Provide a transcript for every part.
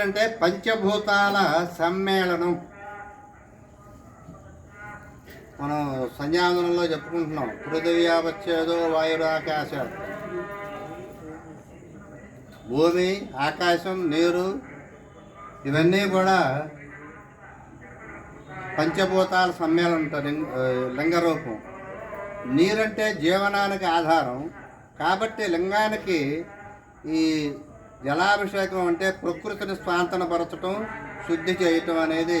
ఏంటంటే పంచభూతాల సమ్మేళనం. మనం సంధ్యావందనంలో చెప్పుకుంటున్నాం. పృథివ్యాపచ్చేదో వాయురాకాశ. భూమి ఆకాశం నీరు ఇవన్నీ కూడా పంచభూతాల సమ్మేళనంతో లింగ- లింగరూపం. నీరంటే జీవనానికి ఆధారం. కాబట్టి లింగానికి ఈ జలాభిషేకం అంటే ప్రకృతిని స్వాంతనపరచటం శుద్ధి చేయటం అనేది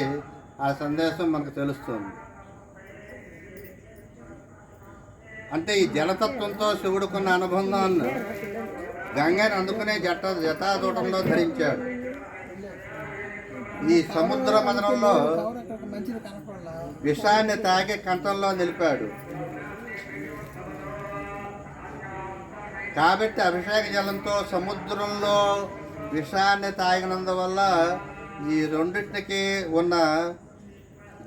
ఆ సందేశం మనకు తెలుస్తుంది. అంటే ఈ జలతత్వంతో శివుడుకున్న అనుబంధాన్ని గంగని అందుకునే జట జటాదూటంలో ధరించాడు. ఈ సముద్ర మదనంలో విషాన్ని తాగి కంఠంలో నిలిపాడు. కాబట్టి అభిషేక జలంతో సముద్రంలో విషాన్ని తాగినందువల్ల ఈ రెండింటికి ఉన్న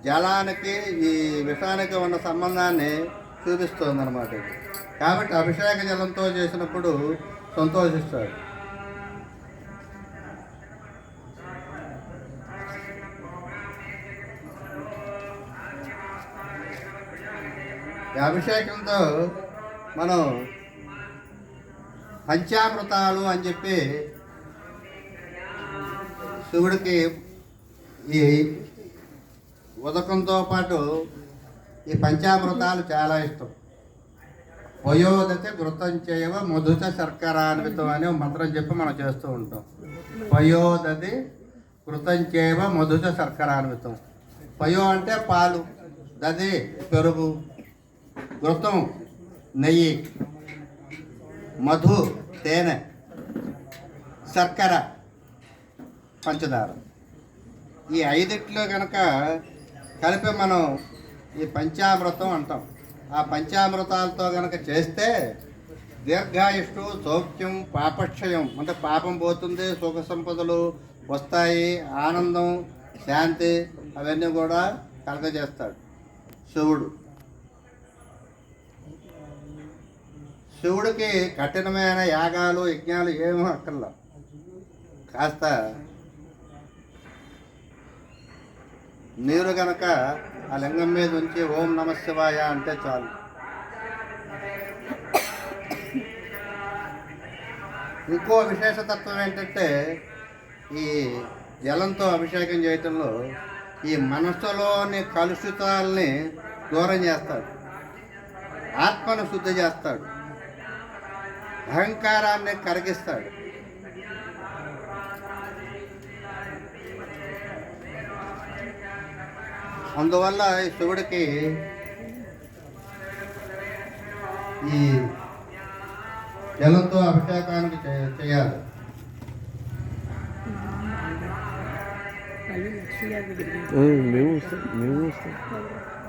జలానికి ఈ విషానికి ఉన్న సంబంధాన్ని చూపిస్తుంది అనమాట కాబట్టి అభిషేక జలంతో చేసినప్పుడు సంతోషిస్తాడు ఈ అభిషేకంతో మనం పంచామృతాలు అని చెప్పి శివుడికి ఈ ఉదకంతో పాటు ఈ పంచామృతాలు చాలా ఇష్టం. వయోదతి వృతం చేయవ మధుత శర్కరాన్వితం అని మంత్రం చెప్పి మనం చేస్తూ ఉంటాం. పయోదతి కృతం చేయవ మధుత శర్కరాన్వితం. పయో అంటే పాలు దది పెరుగు వృతం నెయ్యి. మధు తేనె శర్కర పంచదార. ఈ ఐదిట్లో కనుక కలిపి మనం ఈ పంచామృతం అంటాం. ఆ పంచామృతాలతో కనుక చేస్తే దీర్ఘాయుష్టు సౌఖ్యం పాపక్షయం అంటే పాపం పోతుంది సుఖ సంపదలు వస్తాయి ఆనందం శాంతి అవన్నీ కూడా కలగజేస్తాడు శివుడు. శివుడికి కఠినమైన యాగాలు యజ్ఞాలు ఏమీ అక్కర్లా. కాస్త నీరు గనక ఆ లింగం మీద ఉంచి ఓం నమ శివాయ అంటే చాలు. ఇంకో విశేషతత్వం ఏంటంటే ఈ జలంతో అభిషేకం చేయటంలో ఈ మనసులోని కలుషితాలని దూరం చేస్తాడు. ఆత్మను శుద్ధి చేస్తాడు. అహంకారాన్ని కరిగిస్తాడు. అందువల్ల ఈ శివుడికి ఈ జలంతో అభిషేకానికి చే- చేయాలి. మేము వస్తాం. మేము వస్తాం.